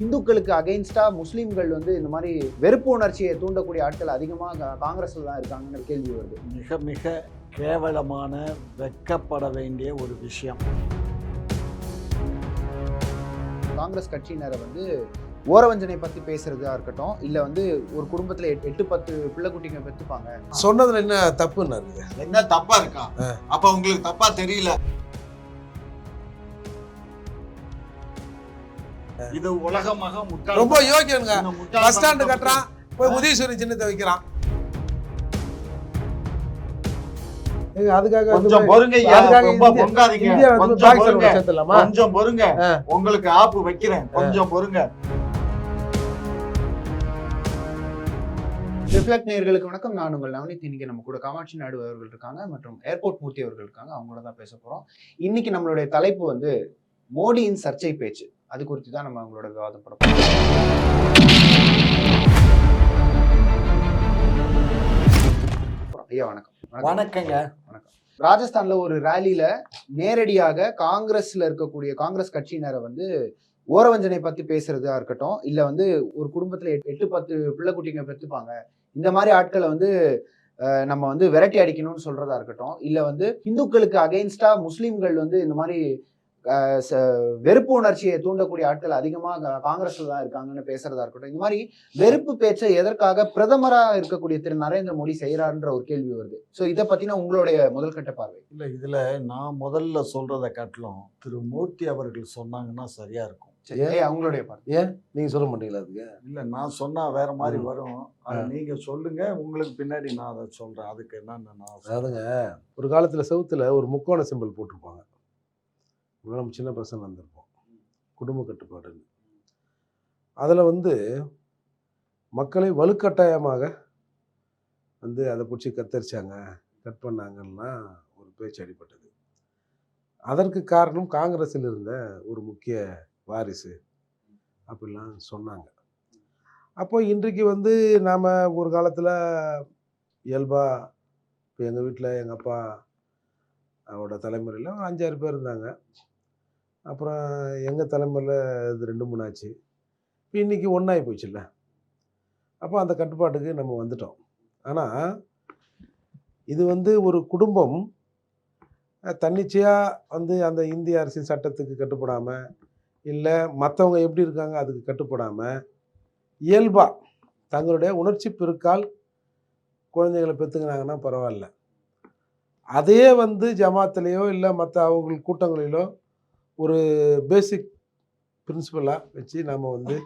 இந்துக்களுக்கு அகைன்ஸ்டா முஸ்லீம்கள் வந்து இந்த மாதிரி வெறுப்பு உணர்ச்சியை தூண்டக்கூடிய ஆட்கள் அதிகமாக காங்கிரஸ்ல தான் இருக்காங்கன்னு கேள்வி வருது. மிக மிக கேவலமான வெட்கப்பட வேண்டிய ஒரு விஷயம். காங்கிரஸ் கட்சியினரை வந்து ஓரவஞ்சனை பத்தி பேசுறதா இருக்கட்டும் இல்ல வந்து ஒரு குடும்பத்துல எட்டு- எட்டு பத்து பிள்ளை குட்டிங்க பெற்றுப்பாங்க சொன்னதுல என்ன தப்புன்னு என்ன தப்பா இருக்கா? அப்ப உங்களுக்கு தப்பா தெரியல. இது உலகமாக முட்டாள் ரொம்ப முட்டாள்தனம் பஸ் ஸ்டாண்டு. கட்டுறான் போய் உதயசூரி சின்னத்தை வைக்கிறான். அதுக்காக கொஞ்சம் பொறுங்க ரொம்ப பொங்காதீங்க. கொஞ்சம் பொறுங்க. கொஞ்சம் பொறுங்க. உங்களுக்கு ஆப்பு வைக்கிறேன். கொஞ்சம் பொறுங்க. ரிஃப்ளெக்ட் நேயர்களுக்கு வணக்கம். நான் உங்கள் நவனித் இன்னைக்கு நம்ம கூட காமாட்சி நாயுடு அவர்கள் இருக்காங்க மற்றும் ஏர்போர்ட் மூர்த்தி அவர்கள் இருக்காங்க. அவங்களோட தான் பேச போறோம். இன்னைக்கு நம்மளுடைய தலைப்பு வந்து மோடியின் சர்ச்சை பேச்சு. அது குறித்து தான் நம்ம அவங்களோட விவாதம் ஐயா வணக்கம். வணக்கங்க. ராஜஸ்தான்ல ஒரு ரேலியில நேரடியாக காங்கிரஸ்ல இருக்கக்கூடிய காங்கிரஸ் கட்சியினரை வந்து ஓரவஞ்சனை பத்தி பேசுறதா இருக்கட்டும் இல்ல வந்து ஒரு குடும்பத்துல எட்டு- பத்து பிள்ளை குட்டிங்க பெற்றுப்பாங்க இந்த மாதிரி ஆட்களை வந்து நம்ம வந்து விரட்டி அடிக்கணும்னு சொல்றதா இருக்கட்டும் இல்ல வந்து இந்துக்களுக்கு அகைன்ஸ்டா முஸ்லீம்கள் வந்து இந்த மாதிரி வெறுப்பு உணர்ச்சியை தூண்டக்கூடிய ஆட்கள் அதிகமா கா- காங்கிரஸ்ல தான் இருக்காங்கன்னு பேசுறதா இருக்கட்டும். இந்த மாதிரி வெறுப்பு பேச்சை எதற்காக பிரதமரா இருக்கக்கூடிய திரு. நரேந்திர மோடி செய்யறாருன்ற ஒரு கேள்வி வருது. சோ இதை பத்தின உங்களுடைய முதல்கட்ட பார்வை. இல்ல இதுல நான் முதல்ல சொல்றதை காட்டிலும் திரு. மூர்த்தி அவர்கள் சொன்னாங்கன்னா சரியா இருக்கும். அவங்களுடைய பார்வை. நீங்க சொல்ல மாட்டீங்களா அதுக்கு? இல்ல நான் சொன்னா வேற மாதிரி. வரும். அது. நீங்க சொல்லுங்க உங்களுக்கு பின்னாடி நான் அதை சொல்றேன். அதுக்கு என்னன்னு நான். அதாவதுங்க ஒரு காலத்துல செவுத்துல ஒரு முக்கோண சிம்பிள் போட்டிருப்பாங்க. ஆனால் நம்ம சின்ன பசங்க வந்திருப்போம். குடும்ப கட்டுப்பாடுன்னு. அதில் வந்து மக்களை வலுக்கட்டாயமாக வந்து அதை பிடிச்சி கத்தரிச்சாங்க கட் பண்ணாங்கன்னா ஒரு பேச்சு அடிப்பட்டது அதற்கு காரணம் காங்கிரஸில் இருந்த ஒரு முக்கிய வாரிசு அப்படிலாம் சொன்னாங்க. அப்போ இன்றைக்கு வந்து நாம் ஒரு காலத்தில் இயல்பாக இப்போ எங்கள் வீட்டில் எங்கள் அப்பா அவரோட தலைமுறையில் ஒரு அஞ்சாறு பேர் இருந்தாங்க. அப்புறம் எங்கள் தலைமுறையில் இது ரெண்டு மூணு ஆச்சு. இப்போ இன்றைக்கி ஒன்றாகி போச்சுல்ல. அப்போ அந்த கட்டுப்பாட்டுக்கு நம்ம வந்துட்டோம். ஆனால் இது வந்து ஒரு குடும்பம். தன்னிச்சையாக வந்து அந்த இந்திய அரசின் சட்டத்துக்கு கட்டுப்படாமல் இல்லை மற்றவங்க எப்படி இருக்காங்க அதுக்கு கட்டுப்படாமல் இயல்பாக தங்களுடைய உணர்ச்சி பெருக்கால் குழந்தைகளை பெற்றுக்கினாங்கன்னா பரவாயில்ல. அதே வந்து ஜமாத்துலேயோ இல்லை மற்ற அவங்க கூட்டங்களிலோ ஒரு பேசிக் பிரின்சிபலாக வச்சு நம்ம வந்து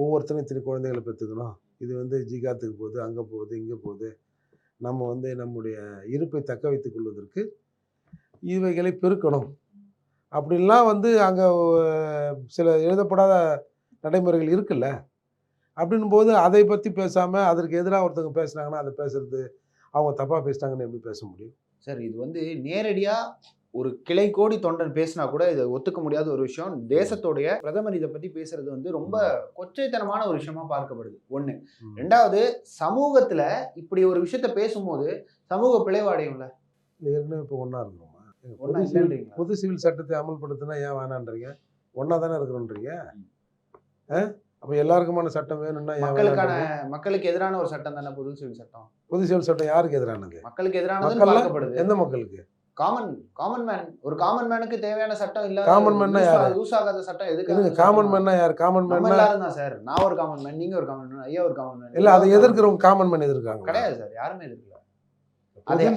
ஒவ்வொருத்தரும் இத்தனை குழந்தைகளை பெற்றுக்கணும். இது வந்து ஜிகாத்துக்கு போகுது அங்கே போகுது இங்கே போகுது. நம்ம வந்து நம்முடைய இருப்பை தக்க வைத்துக் கொள்வதற்கு இவைகளை பெருக்கணும். அப்படின்லாம் வந்து அங்கே சில எழுதப்படாத நடைமுறைகள் இருக்குல்ல? அப்படின்னும் போது அதை பற்றி பேசாமல் அதற்கு எதிராக ஒருத்தவங்க பேசுனாங்கன்னா அதை பேசுறது அவங்க தப்பாக பேசிட்டாங்கன்னு எப்படி பேச முடியும்? சார் இது வந்து நேரடியாக ஒரு கிளை கோடி தொண்டன் பேசினா கூட இதை ஒத்துக்க முடியாத ஒரு விஷயம். தேசத்தோடைய பிரதமர் இதை பத்தி பேசுறது வந்து ரொம்ப கொச்சைத்தனமான ஒரு விஷயமா பார்க்கப்படுது. ஒண்ணு. ரெண்டாவது சமூகத்துல இப்படி ஒரு விஷயத்த பேசும்போது சமூக பிழைவாடையும்ல ஏற்கனவே இப்போ ஒன்றா இருக்கிறோமா ஒண்ணா பொது சிவில் சட்டத்தை அமல்படுத்தினா ஏன் வேணான்றீங்க? ஒன்றா தானே இருக்கிறோன்றீங்க அப்போ எல்லாருக்குமான சட்டம் வேணும்னா மக்களுக்கான? மக்களுக்கு எதிரான ஒரு சட்டம் தானே பொது சிவில் சட்டம்? பொது சிவில் சட்டம் யாருக்கு எதிரானது? மக்களுக்கு எதிரானது எந்த மக்களுக்கு? காமன் காமன் மேன் ஒரு காமன் மேனுக்கு தேவையான சட்டம் இல்ல Common man னா யாரு? யூஸ் ஆகாத சட்டம்? எதுக்கு காமன் மேன்னா யார் காமன் மேன்னா எல்லாரும் தான் சார் நான் ஒரு காமன் மேன் நீங்க ஒரு காமன் மேன் ஐயா ஒரு காமன் மேன் இல்லை அதை எதிர்க்கிறவங்க காமன் மேன் எதிர்க்காங்க கிடையாது சார் யாருமே எதிர்க்கல.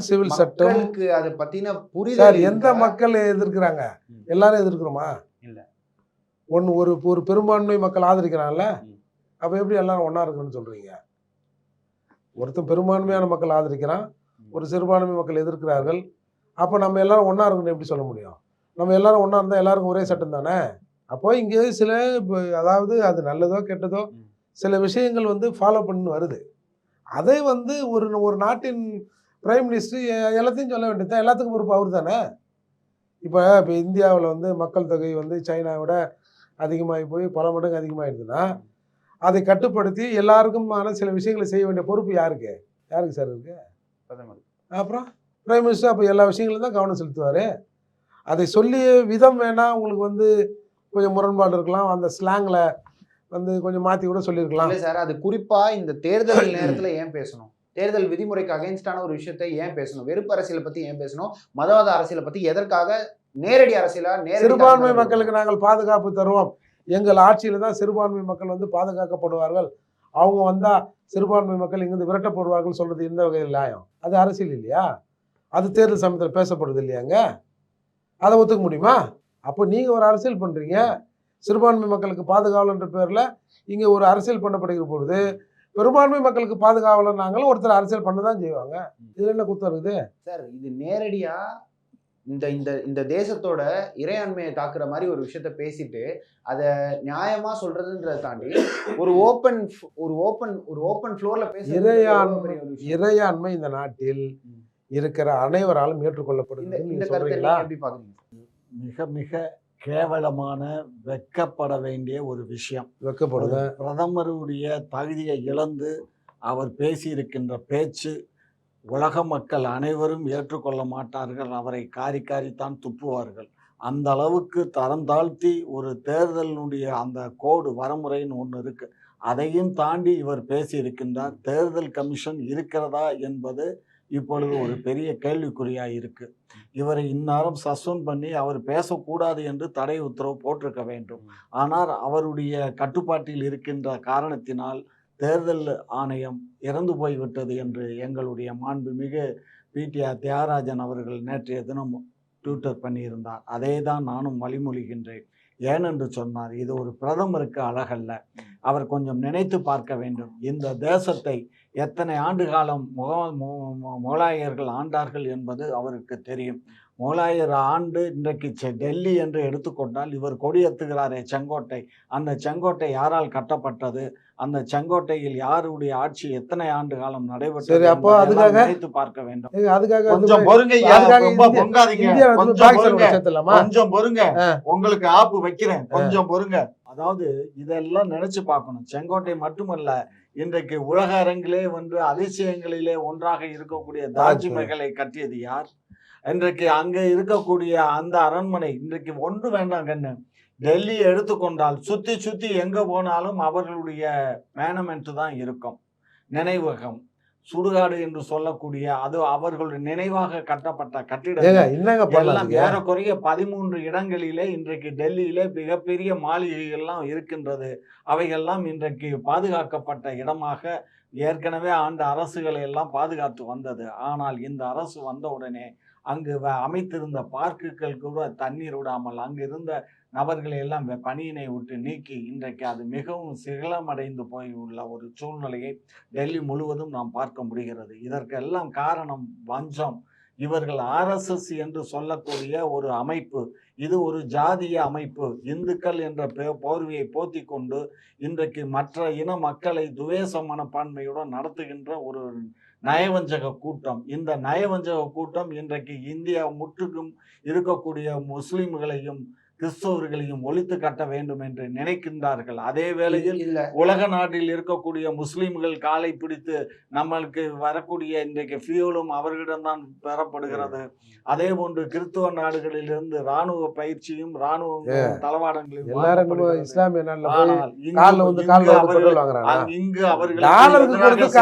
சிவில் சட்டம். அதை பத்தின சார் புரிதல் எந்த? மக்கள் எதிர்க்கிறாங்க. எல்லாரும் எதிர்க்கிறோமா? இல்ல. ஒன்று ஒரு ஒரு பெரும்பான்மை மக்கள் ஆதரிக்கிறாங்கல்ல. அப்போ எப்படி எல்லாரும் ஒன்றா இருக்குன்னு சொல்கிறீங்க ஒருத்தன் பெரும்பான்மையான மக்கள் ஆதரிக்கிறான் ஒரு சிறுபான்மை மக்கள் எதிர்க்கிறார்கள் அப்போ நம்ம எல்லாரும் ஒன்றா இருக்கணும்னு எப்படி சொல்ல முடியும்? நம்ம எல்லாரும் ஒன்றா இருந்தால் எல்லாருக்கும் ஒரே சட்டம் தானே? அப்போ இங்கே சில இப்ப அதாவது அது நல்லதோ கெட்டதோ. சில விஷயங்கள் வந்து ஃபாலோ பண்ணி வருது. அதை வந்து ஒரு ஒரு நாட்டின் பிரைம் மினிஸ்டர் எல்லாத்தையும் சொல்ல வேண்டியது எல்லாத்துக்கும் பொறுப்பு அவர் தானே? இப்போ இப்போ இந்தியாவில் வந்து மக்கள் தொகை வந்து சைனாவை விட அதிகமாகி போய் பல மடங்கு அதிகமாகிடுதுன்னா அதை கட்டுப்படுத்தி எல்லாருக்குமான சில விஷயங்களை செய்ய வேண்டிய பொறுப்பு யாருக்கு? யாருக்கு சார் இருக்கு? பிரதமர். அப்புறம்? பிரைம் மினிஸ்டர் அப்போ எல்லா விஷயங்களும் தான் கவனம் செலுத்துவார். அதை சொல்லிய விதம் வேணால் உங்களுக்கு வந்து கொஞ்சம் முரண்பாடு இருக்கலாம். அந்த ஸ்லாங்கில் வந்து கொஞ்சம் மாற்றி கூட சொல்லியிருக்கலாம். இல்ல சார் அது குறிப்பா இந்த தேர்தல் நேரத்துல ஏன் பேசணும்? தேர்தல் விதிமுறைக்கு அகைன்ஸ்டான ஒரு விஷயத்தை ஏன் பேசணும்? வெறுப்பு அரசியலை பத்தி ஏன் பேசணும்? மதவாத அரசியலை பத்தி எதற்காக நேரடி அரசியலா நேரடி சிறுபான்மை மக்களுக்கு நாங்கள் பாதுகாப்பு தருவோம். எங்கள் ஆட்சியில் தான் சிறுபான்மை மக்கள் வந்து பாதுகாக்கப்படுவார்கள். அவங்க வந்தா சிறுபான்மை மக்கள் இங்கிருந்து விரட்டப்படுவார்கள் சொல்றது எந்த வகையில் நியாயம். அது அரசியல் இல்லையா? அது தேர்தல் சமயத்தில் பேசப்படுது இல்லையாங்க? அதை ஒத்துக்க முடியுமா? அப்போ நீங்க ஒரு அரசியல் பண்றீங்க. சிறுபான்மை மக்களுக்கு பாதுகாவலன்ற பேர்ல இங்க ஒரு அரசியல் பண்ணப்படுகிற பொழுது பெரும்பான்மை மக்களுக்கு பாதுகாவலர் நாங்களும் ஒருத்தர் அரசியல் பண்ண தான் செய்வாங்க. இதுல என்ன குத்தம் இருக்குது? சார் இது நேரடியா இந்த இந்த இந்த தேசத்தோட இறையாண்மையை தாக்குற மாதிரி ஒரு விஷயத்த பேசிட்டு அதை நியாயமா சொல்றதுன்றதை தாண்டி ஒரு ஓப்பன் ஒரு ஓப்பன் ஒரு ஓப்பன் ஃப்ளோர்ல பேசுறது இறையாண்மை-. இறையாண்மை இந்த நாட்டில் இருக்கிற அனைவராலும் ஏற்றுக்கொள்ளப்படுது இந்த நீங்க கருத்தை சொல்றீங்களா? நீங்க எப்படி பாக்குறீங்க மிக மிக கேவலமான வெட்கப்பட வேண்டிய ஒரு விஷயம். வெக்கப்படுது. பிரதமருடைய தகுதியை இழந்து அவர் பேசியிருக்கின்ற பேச்சு உலக மக்கள் அனைவரும் ஏற்றுக்கொள்ள மாட்டார்கள். அவரை காரி காரித்தான் துப்புவார்கள். அந்த அளவுக்கு தரம் தாழ்த்தி ஒரு தேர்தலினுடைய அந்த கோடு வரமுறைன்னு ஒன்று இருக்கு. அதையும் தாண்டி இவர் பேசியிருக்கின்றார். தேர்தல் கமிஷன் இருக்கிறதா என்பது இப்பொழுது ஒரு பெரிய கேள்விக்குறியா இருக்கு. இவரை இந்நேரம் சஸ்பெண்ட் பண்ணி அவர் பேசக்கூடாது என்று தடை உத்தரவு போட்டிருக்க வேண்டும். ஆனால் அவருடைய கட்டுப்பாட்டில் இருக்கின்ற காரணத்தினால் தேர்தல் ஆணையம் இறந்து போய்விட்டது என்று எங்களுடைய மாண்புமிகு பிடிஆர் தியாகராஜன் அவர்கள் நேற்றைய தினம் ட்விட்டர் பண்ணியிருந்தார். அதே தான் நானும் வழிமொழிகின்றேன். ஏனென்று சொன்னார் இது ஒரு பிரதமருக்கு அழகல்ல. அவர் கொஞ்சம் நினைத்து பார்க்க வேண்டும். இந்த தேசத்தை எத்தனை ஆண்டு காலம் முக முகலாயர்கள் ஆண்டார்கள் என்பது அவருக்கு தெரியும். முகலாயர் ஆண்டு இன்றைக்கு செ- டெல்லி என்று எடுத்துக்கொண்டால் இவர் கொடியேற்றுகிறாரே செங்கோட்டை. அந்த செங்கோட்டை யாரால் கட்டப்பட்டது? அந்த செங்கோட்டையில் யாருடைய ஆட்சி எத்தனை ஆண்டு காலம் நடைபெற்றது அப்போ அதுக்காக- நினைத்து பார்க்க வேண்டும். அதுக்காக கொஞ்சம் பொறுங்க கொஞ்சம் பொறுங்க. உங்களுக்கு ஆப்பு வைக்கிறேன். கொஞ்சம் பொறுங்க. அதாவது இதெல்லாம் நினைச்சு பார்க்கணும். செங்கோட்டை மட்டுமல்ல இன்றைக்கு உலக அரங்கிலே வந்து அதிசயங்களிலே ஒன்றாக இருக்கக்கூடிய தாஜ்மஹலை கட்டியது யார்? இன்றைக்கு அங்க இருக்கக்கூடிய அந்த அரண்மனை இன்றைக்கு ஒன்று வேண்டாம் கண்ணு. டெல்லி எடுத்துக்கொண்டால் சுத்தி சுத்தி எங்க போனாலும் அவர்களுடைய மேனமெண்ட் தான் இருக்கும். நினைவகம். சுடுகாடு என்று சொல்லக்கூடிய அது அவர்களுடைய நினைவாக கட்டப்பட்ட என்னங்க எல்லாம் ஏறக்குறைய பதிமூன்று இடங்களிலே இன்றைக்கு டெல்லியிலே மிகப்பெரிய மாளிகைகள்லாம் இருக்கின்றது. அவைகள்லாம் இன்றைக்கு பாதுகாக்கப்பட்ட இடமாக ஏற்கனவே ஆண்ட அரசுகளை எல்லாம் பாதுகாத்து வந்தது. ஆனால் இந்த அரசு வந்த உடனே அங்கு வ- அமைத்திருந்த பார்க்குகள் கூட தண்ணீர் விடாமல் அங்கு இருந்த நபர்களை எல்லாம் பணியினை விட்டு நீக்கி இன்றைக்கு அது மிகவும் சிகளமடைந்து போய் உள்ள ஒரு சூழ்நிலையை டெல்லி முழுவதும் நாம் பார்க்க முடிகிறது. இதற்கெல்லாம் காரணம் வஞ்சம். இவர்கள் ஆர்எஸ்எஸ் என்று சொல்லக்கூடிய ஒரு அமைப்பு. இது ஒரு ஜாதிய அமைப்பு. இந்துக்கள் என்ற பே- போர்வையை போத்தி கொண்டு இன்றைக்கு மற்ற இன மக்களை துவேச மனப்பான்மையுடன் நடத்துகின்ற ஒரு நயவஞ்சக கூட்டம். இந்த நயவஞ்சக கூட்டம் இன்றைக்கு இந்தியா முற்றுக்கும் இருக்கக்கூடிய முஸ்லிம்களையும் கிறிஸ்தவர்களையும் ஒழித்து கட்ட வேண்டும் என்று நினைக்கின்றார்கள். அதே வேளையில் உலக நாட்டில் இருக்கக்கூடிய முஸ்லிம்கள் காலை பிடித்து நம்மளுக்கு வரக்கூடிய இன்றைக்கு ஃபியூலும் அவர்களிடம்தான் பெறப்படுகிறது. அதே போன்று கிறிஸ்துவ நாடுகளிலிருந்து ராணுவ பயிற்சியும் ராணுவ தளவாடங்களையும் எல்லாரும் நம்ம வாங்கப்படுகிறது. இஸ்லாமிய நாட்டுல போய் ஆனால் இங்கு-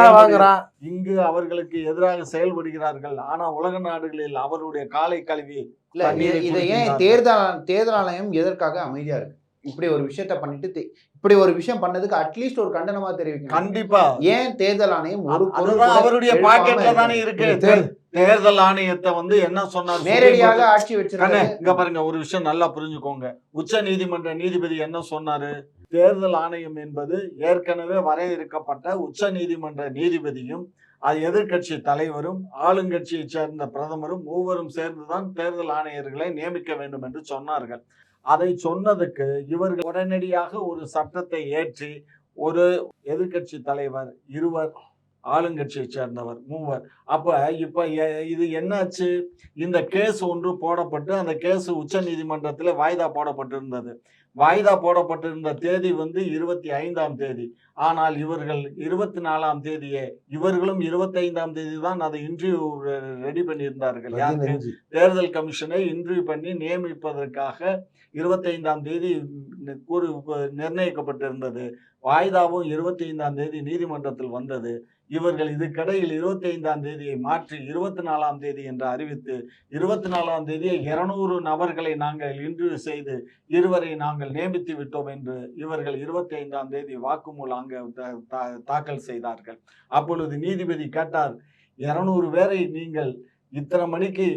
அவர்கள்- இங்கு அவர்களுக்கு எதிராக செயல்படுகிறார்கள் ஆனா உலக நாடுகளில் அவருடைய காலை கழுவி இதை- ஏன். தேர்தல் தேர்தல் ஆணையம் எதற்காக அமைதியா இருக்கு இப்படி ஒரு விஷயத்த பண்ணிட்டு இப்படி ஒரு விஷயம் பண்ணதுக்கு அட்லீஸ்ட் ஒரு கண்டனமா தெரிவிக்கணும். கண்டிப்பா. ஏன் தேர்தல் ஆணையம் ஒரு அவருடைய பாக்கெட்ல? தானே இருக்கு. தேர்தல் ஆணையத்தை வந்து என்ன சொன்னார்? நேரடியாக ஆட்சி வச்சிருக்காங்க இங்க பாருங்க ஒரு விஷயம் நல்லா புரிஞ்சுக்கோங்க. உச்ச நீதிமன்ற நீதிபதி என்ன சொன்னாரு? தேர்தல் ஆணையம் என்பது ஏற்கனவே வரையறுக்கப்பட்ட உச்ச நீதிமன்ற நீதிபதியும் அது எதிர்க்கட்சி தலைவரும் ஆளுங்கட்சியை சேர்ந்த பிரதமரும் மூவரும் சேர்ந்துதான் தேர்தல் ஆணையர்களை நியமிக்க வேண்டும் என்று சொன்னார்கள். அதை சொன்னதுக்கு இவர்கள் உடனடியாக ஒரு சட்டத்தை ஏற்றி ஒரு எதிர்க்கட்சி தலைவர் இருவர் ஆளுங்கட்சியை சேர்ந்தவர் மூவர். அப்ப இப்ப எ- இது என்னாச்சு? இந்த கேஸ் ஒன்று போடப்பட்டு அந்த கேஸ் உச்ச நீதிமன்றத்தில் வாய்தா போடப்பட்டிருந்தது. வாய்தா போடப்பட்டிருந்த தேதி வந்து இருபத்தி ஐந்தாம் தேதி. ஆனால் இவர்கள் இருபத்தி நாலாம் தேதியே இவர்களும் இருபத்தைந்தாம் தேதி தான் அதை இன்டர்வியூ ரெடி பண்ணியிருந்தார்கள். யாருக்கு? தேர்தல் கமிஷனை இன்டர்வியூ பண்ணி நியமிப்பதற்காக இருபத்தைந்தாம் தேதி கூறு நிர்ணயிக்கப்பட்டிருந்தது. வாய்தாவும் இருபத்தி ஐந்தாம் தேதி நீதிமன்றத்தில் வந்தது. இவர்கள் இது கடையில் இருபத்தி ஐந்தாம் தேதியை மாற்றி இருபத்தி நாலாம் தேதி என்று அறிவித்து இருபத்தி நாலாம் தேதியை இருநூறு நபர்களை நாங்கள் இன்டர்வியூ செய்து இருவரை நாங்கள் நியமித்து விட்டோம் என்று இவர்கள் இருபத்தி ஐந்தாம் தேதி வாக்குமூலம் அங்கே தா- தாக்கல் செய்தார்கள். அப்பொழுது நீதிபதி கேட்டார் இருநூறு பேரை நீங்கள் இத்தனை மணிக்கு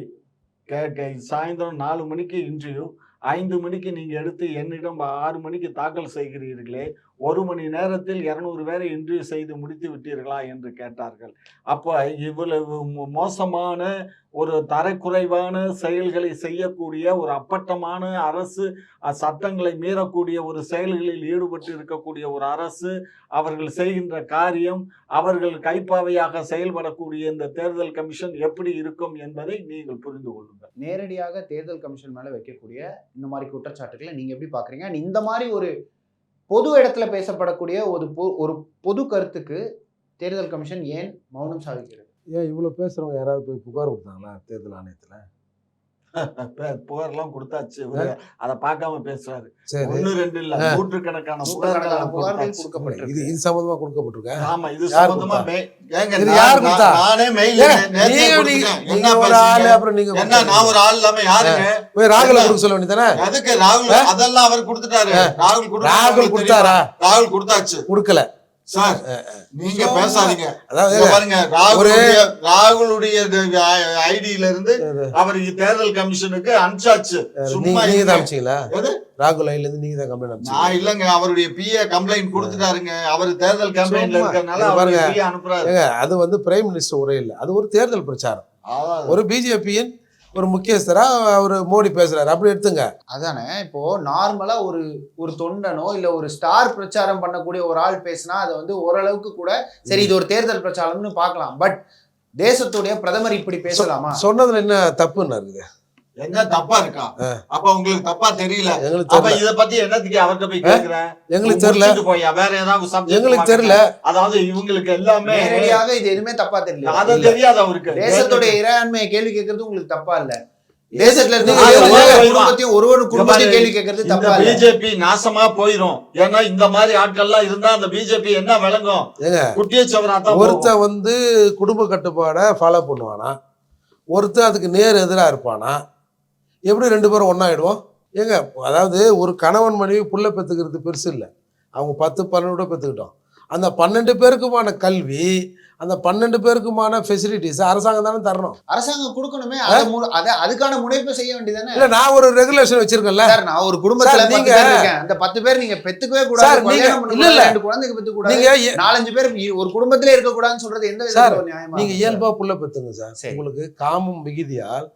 கே- சாயந்தரம் நாலு மணிக்கு இன்டர்வியூ ஐந்து மணிக்கு நீங்கள் எடுத்து என்னிடம் ஆறு மணிக்கு தாக்கல் செய்கிறீர்களே ஒரு மணி நேரத்தில் இரநூறு பேரை இன்டர்வியூ செய்து முடித்து விட்டீர்களா என்று கேட்டார்கள். அப்போ இவ்வளவு மோ- மோசமான ஒரு தரக்குறைவான செயல்களை செய்யக்கூடிய ஒரு அப்பட்டமான அரசு சட்டங்களை மீறக்கூடிய ஒரு செயல்களில் ஈடுபட்டு இருக்கக்கூடிய ஒரு அரசு அவர்கள் செய்கின்ற காரியம் அவர்கள் கைப்பாவையாக செயல்படக்கூடிய இந்த தேர்தல் கமிஷன் எப்படி இருக்கும் என்பதை நீங்கள் புரிந்து கொள்ளுங்கள். நேரடியாக தேர்தல் கமிஷன் மேலே வைக்கக்கூடிய இந்த மாதிரி குற்றச்சாட்டுகளை நீங்கள் எப்படி பார்க்குறீங்க இந்த மாதிரி ஒரு பொது இடத்துல பேசப்படக்கூடிய ஒரு பொ- ஒரு பொது கருத்துக்கு தேர்தல் கமிஷன் ஏன் மௌனம் சாதிக்கிறது ஏன் இவ்வளோ பேசுகிறவங்க யாராவது போய் புகார் கொடுத்தாங்களா? தேர்தல் ஆணையத்தில்? புகார்லாம் கொடுத்தாச்சு. அதை பார்க்காம பேசுறாரு. ஒண்ணு ரெண்டு இல்ல. நூற்றுக்கணக்கான புகார்கள். கொடுக்கப்பட்டிருக்கு. இது இது சம்பந்தமா கொடுக்கப்பட்டிருக்கேன் ஆமா இது சம்பந்தமா யார் கொடுத்தா? நானே மெயில் என்ன ஒரு ஆளு? அப்புறம் நீங்க என்ன நான் ஒரு ஆள் இல்லாம யாருங்க? போய் ராகுல? கொடுக்க சொல்ல வேண்டியதானே எதுக்கு ராகுல்? அதெல்லாம் அவர் கொடுத்துட்டாரு. ராகுல். ராகுல் கொடுத்தாரா? ராகுல் கொடுத்தாச்சு. கொடுக்கல. சார் நீங்க. பேசாதீங்க அதாவது பாருங்க ராகுலுடைய ராகுலுடைய ஐடியில இருந்து அவர் தேர்தல் கமிஷனுக்கு அனுப்பிச்சாச்சு சும்மா நீங்க. தான்? ராகுல் ஐல இருந்து நீங்க தான் கம்ப்ளைண்ட் நான் இல்லங்க அவருடைய பிஏ கம்ப்ளைண்ட் கொடுத்துட்டாருங்க அவர் தேர்தல் கம்ப்ளைண்ட்ல. இருக்கறனால பாருங்க. அனுப்புறாரு அது வந்து பிரைம் மினிஸ்டர் உரை இல்லை அது ஒரு தேர்தல் பிரச்சாரம். ஒரு பிஜேபியின் ஒரு முக்கியஸ்தரா அவர் மோடி பேசுறாரு. அப்படி எடுத்துங்க. அதானே இப்போ நார்மலா ஒரு ஒரு தொண்டனோ இல்ல ஒரு ஸ்டார் பிரச்சாரம் பண்ணக்கூடிய ஒரு ஆள் பேசினா அதை வந்து ஓரளவுக்கு கூட சரி இது ஒரு தேர்தல் பிரச்சாரம்னு பார்க்கலாம். பட் தேசத்துடைய பிரதமர் இப்படி பேசலாமா? சொன்னதுல என்ன தப்புன்னு இருக்குது? என்ன தப்பா இருக்கா? அப்ப உங்களுக்கு தப்பா தெரியல. எங்களுக்கு அப்ப இத பத்தி என்னத்துக்கு அவர்கிட்ட போய் கேக்குறேன்? எங்களுக்கு தெரியல. போயா? வேற ஏதாவது எங்களுக்கு. தெரியல. அதாவது இவங்களுக்கு எல்லாமே நேரடியாக இது எதுவுமே தப்பா தெரியல. அது தெரியாது அவருக்கு. தேசத்துடைய இறையாண்மையை கேள்வி கேட்கறது உங்களுக்கு தப்பா இல்ல. தேசத்துல ஏன் குடும்பத்தையும் ஒரு ஒரு குடும்பத்தையும் கேள்வி கேட்கறது இந்த தப்பா இல்ல. பிஜேபி நாசமா போயிரும். ஏன்னா இந்த மாதிரி ஆட்கள்லாம் இருந்தா அந்த பிஜேபி என்ன விளங்கும்? குட்டிய சவரா. ஒருத்தன் வந்து குடும்ப கட்டுப்பாடை ஃபாலோ பண்ணுவானா? ஒருத்தன் அதுக்கு நேர் எதிராக இருப்பானா? எப்படி ரெண்டு பேரும் ஒன்றாயிடுவோம் ஏங்க அதாவது ஒரு கணவன் மனைவி புள்ள பெற்றுக்கிறது பெருசு இல்லை. அவங்க பத்து பன்னெண்டு கூட பெற்றுக்கிட்டோம் அந்த பன்னெண்டு பேருக்குமான கல்வி அந்த பன்னெண்டு பேருக்குமான ஃபெசிலிட்டிஸ் அரசாங்கம் தானே தரணும். அரசாங்கம் கொடுக்கணுமே அதை அதுக்கான முனைப்பு செய்ய வேண்டியதானே இல்லை நான் ஒரு ரெகுலேஷன் வச்சிருக்கேன்ல. சார் நான் ஒரு குடும்பத்துல பத்து நீங்க- அந்த பத்து பேர் நீங்க பெத்துக்கவே கூடாது. இல்ல, இல்ல. ரெண்டு குழந்தைங்க பெத்துக்க கூடாது நாலஞ்சு பேர் ஒரு குடும்பத்திலே இருக்க கூடாதுன்னு சொல்றது எந்த சார், நீங்க? இயல்பா புள்ள பெத்துங்க சார். உங்களுக்கு காமம் மிகுதியால்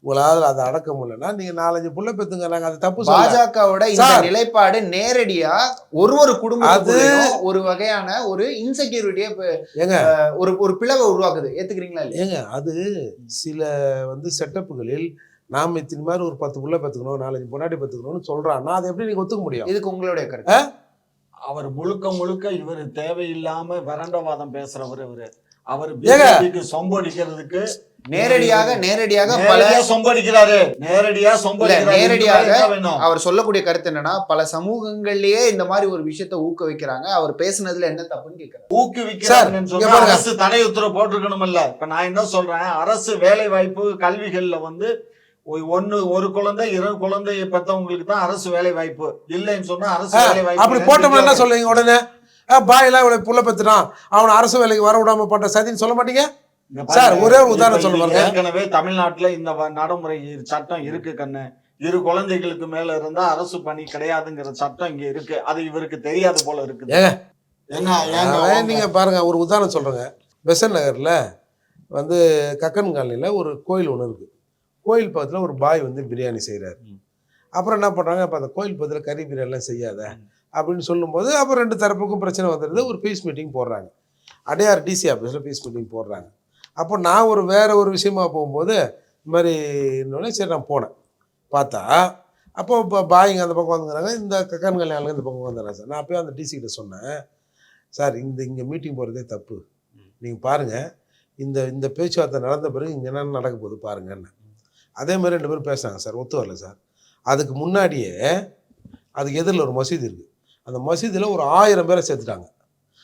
உங்களால் அதை அடக்க முடியலன்னா நீங்க நாலஞ்சு புள்ள பெத்துங்க. நாங்க அது தப்பு பாஜகவோட இந்த. நிலைப்பாடு நேரடியா ஒரு ஒரு அது- குடும்பத்துக்குள்ளேயும் ஒரு வகையான ஒரு இன்செக்யூரிட்டியை ஏங்க. ஒரு ஒரு பிளவை உருவாக்குது. ஏத்துக்கிறீங்களா இல்லையா? ஏங்க அது சில வந்து செட்டப்புகளில் நாம் இத்தனை மாதிரி ஒரு பத்து புள்ள பெற்றுக்கணும் நாலஞ்சு பொண்டாட்டி பெற்றுக்கணும்னு சொல்றான்னா அதை எப்படி நீங்க ஒத்துக்க முடியும்? இதுக்கு உங்களுடைய கருத்து. அவர் முழுக்க முழுக்க இவர் தேவையில்லாம வரண்டவாதம் பேசுறவர் இவரு. அவர். பிஜேபிக்கு சொம்படிக்கிறதுக்கு நேரடியாக நேரடியாக பல சொம்படிக்கிறாரு. நேரடியா இல்ல, நேரடியாக அவர் சொல்லக்கூடிய கருத்து என்னன்னா பல சமூகங்கள்லயே இந்த மாதிரி ஒரு விஷயத்த ஊக்குவிக்கிறாங்க. அவர் பேசுனதுல என்ன தப்புன்னு சொன்னா பாருங்க. அரசு தடை உத்தரவு போட்டிருக்கணும்ல இப்ப நான் என்ன சொல்றேன் அரசு வேலை வாய்ப்பு கல்விகள்ல வந்து ஒ- ஒண்ணு ஒரு குழந்தை இரு குழந்தை பெத்தவங்களுக்கு தான் அரசு வேலை வாய்ப்பு இல்லைன்னு சொன்னா அரசு வேலை வாய்ப்பு அப்படி போட்டோம்னா என்ன சொல்லுவீங்க உடனே? பாயெல்லாம் இவ்வளவு புள்ள பெத்துட்டான். அவனை அரசு வேலைக்கு வர விடாம பண்ற சதின்னு சொல்ல மாட்டீங்க? சார், ஒரே உதாரணம் இப்ப சொல்ல பாருங்க. ஏற்கனவே தமிழ்நாட்டுல இந்த நடைமுறை சட்டம் இருக்கு கண்ணு. இரு குழந்தைகளுக்கு மேல இருந்தா அரசு பணி கிடையாதுங்கிற சட்டம் இங்க இருக்கு. அது இவருக்கு தெரியாது போல இருக்குது. ஏங்க. நீங்க பாருங்க ஒரு உதாரணம் சொல்றேங்க. பெசன் நகர்ல வந்து கக்கன் காலனில ஒரு கோயில் ஒன்று இருக்கு. கோயில் பக்கத்துல ஒரு பாய் வந்து பிரியாணி செய்றாரு. ம். அப்புறம் என்ன பண்றாங்க அப்ப அந்த கோயில் பக்கத்துல கறி பிரியாணிலாம் செய்யாத. அப்படின்னு சொல்லும்போது அப்புறம் ரெண்டு தரப்புக்கும் பிரச்சனை வந்துடுது. ஒரு பீஸ் மீட்டிங் போடுறாங்க. அடையார் டிசி ஆஃபீஸில் பீஸ் மீட்டிங் போடுறாங்க. அப்போ நான் ஒரு வேறு ஒரு விஷயமா போகும்போது இந்த மாதிரி இன்னொன்னே சரி நான் போனேன். பார்த்தா அப்போ இப்போ பாய்ங்க அந்த பக்கம் வந்துங்கிறாங்க இந்த கக்கன் கல்யாணம் இந்த பக்கம் வந்துடுறாங்க சார். நான் அப்பயே அந்த டிசிக்கிட்ட சொன்னேன். சார் இந்த இங்கே மீட்டிங் போகிறதே தப்பு. நீங்கள் பாருங்கள் இந்த இந்த பேச்சுவார்த்தை நடந்த பிறகு இங்கே என்னென்ன நடக்க போகுது பாருங்கன்னு. அதே மாதிரி ரெண்டு பேரும் பேசுகிறாங்க சார். ஒத்து வரல சார். அதுக்கு முன்னாடியே அதுக்கு எதிரில் ஒரு மசீது இருக்குது அந்த மசீதியில் ஒரு ஆயிரம் பேரை சேர்த்துட்டாங்க.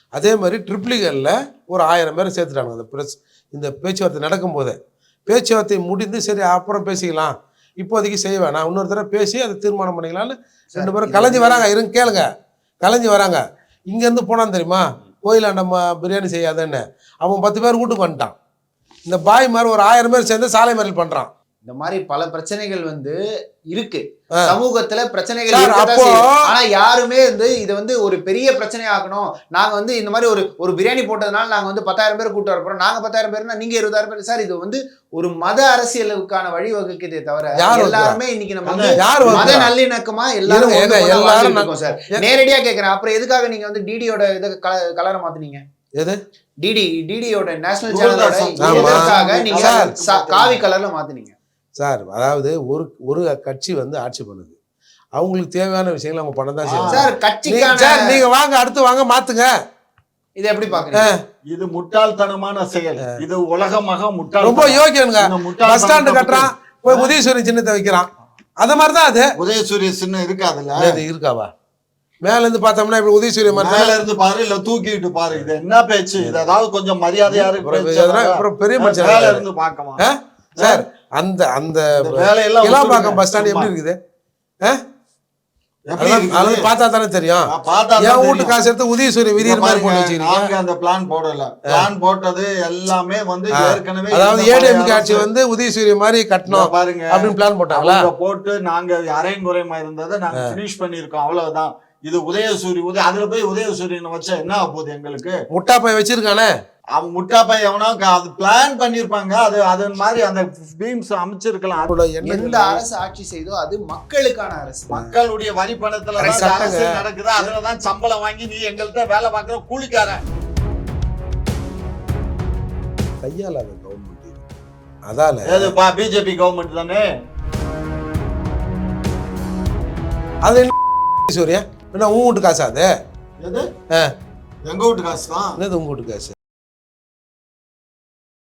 அதே மாதிரி ட்ரிப்ளிகனில் ஒரு ஆயிரம் பேரை சேர்த்துட்டாங்க. அந்த பிரஸ் இந்த பேச்சுவார்த்தை நடக்கும்போதே. பேச்சுவார்த்தை முடிந்து சரி அப்புறம் பேசிக்கலாம். இப்போதைக்கு செய்ய வேணாம். இன்னொரு தடவை பேசி அதை தீர்மானம் பண்ணிக்கலாம்னு ரெண்டு பேரும் கலைஞ்சு வராங்க. இருங்க கேளுங்க. கலைஞ்சு வராங்க. இங்கேருந்து போனான் தெரியுமா? கோயிலாண்ட ம- பிரியாணி செய்யாதன்னு. அவன் பத்து பேர் வீட்டுக்கு வந்துட்டான். இந்த பாய் மாதிரி ஒரு ஆயிரம் பேர் சேர்ந்து சாலை மறியல் பண்ணுறான் இந்த மாதிரி பல பிரச்சனைகள் வந்து இருக்கு. சமூகத்துல பிரச்சனைகள். ஆனா யாருமே வந்து இதை வந்து ஒரு பெரிய பிரச்சனை ஆக்கணும். நாங்க வந்து இந்த மாதிரி ஒரு ஒரு பிரியாணி போட்டதுனால நாங்க வந்து பத்தாயிரம் பேர் கூட்டு வர போறோம் நாங்க பத்தாயிரம் பேர்னா நீங்க இருபதாயிரம் பேர். சார் இது வந்து ஒரு மத அரசியலுக்கான வழிவகுக்குதே தவிர எல்லாருமே இன்னைக்கு நம்ம வந்து மத நல்லிணக்கமா எல்லாரும் இருக்கோம் சார். நேரடியா கேக்குறேன். அப்புறம் எதுக்காக நீங்க வந்து டிடியோட இதை கலரை மாத்துனீங்க? எது? டிடி டிடியோட நேஷனல். சேனலோட. எதற்காக நீங்க காவி கலர்ல மாத்துனீங்க? சார் அதாவது ஒரு ஒரு கட்சி வந்து ஆட்சி பண்ணுது. அவங்களுக்கு தேவையான விஷயங்களை அவங்க பண்ண தான் செய்வாங்க சார் நீங்க- கட்சிக்கான சார் நீங்க வாங்க அடுத்து வாங்க மாத்துங்க. இதை எப்படி பாக்குறீங்க? இது முட்டாள்தனமான செயல். இது உலகமாக முட்டாள் ரொம்ப யோகியனுங்க. பஸ் ஸ்டாண்டு கட்டுறான் போய் உதயசூரி சின்னத்தை வைக்கிறான். அந்த மாதிரி தான் அது. உதயசூரிய சின்னம் இருக்காதுல்ல? இது இருக்காவா? மேல இருந்து பார்த்தோம்னா இப்படி உதயசூரிய மாதிரி மேல இருந்து பாரு இல்ல தூக்கிட்டு பாரு. இது என்ன பேச்சு? இது ஏதாவது கொஞ்சம் மரியாதையா இருக்கு பெரிய மனுஷன். மேல. இருந்து பார்க்கமா ஆ? சார் அந்த அந்த இலாம்பாக்கம் பஸ் ஸ்டாண்ட். எப்படி இருக்குது? அதெல்லாம் பார்த்தா தானே தெரியும். என் வீட்டு. காசு எடுத்து உதயசூரிய விரியர் மாதிரி போட்டு வச்சுக்கிறீங்க நாங்க. அந்த பிளான் போடல. பிளான் போட்டது எல்லாமே வந்து. ஏற்கனவே அதாவது ஏடிஎம் அரசு- வந்து உதயசூரிய மாதிரி கட்டணும் பாருங்க. அப்படின்னு பிளான் போட்டாங்களா? போட்டு நாங்க அரைங்குறைமா இருந்ததை நாங்க பினிஷ் பண்ணிருக்கோம் அவ்வளவுதான். இது உதயசூரி உதய அதுல போய் உதயசூரியனை வச்சா என்ன ஆக போகுது எங்களுக்கு? முட்டா பையன் வச்சிருக்கானே? அவன் முட்டா பையன் எவனோ அது பிளான் பண்ணிருப்பாங்க. அது அது மாதிரி அந்த பீம்ஸ் அமைச்சிருக்கலாம். அவரோட எந்த அரசு ஆட்சி செய்தோ அது மக்களுக்கான அரசு. மக்களுடைய வரி பணத்துல தான். அரசு நடக்குது. அதுலதான் சம்பளம் வாங்கி நீ எங்கள்கிட்ட வேலை பார்க்குற கூலிக்காரன். கையாளாத கவர்மெண்ட் இது. அதால பிஜேபி கவர்மெண்ட் தானே? அது என்ன சூர்யா? என்ன உன் வீட்டு காசா அது. எங்க வீட்டு காசு தான்? என்னது உங்க வீட்டு காசு?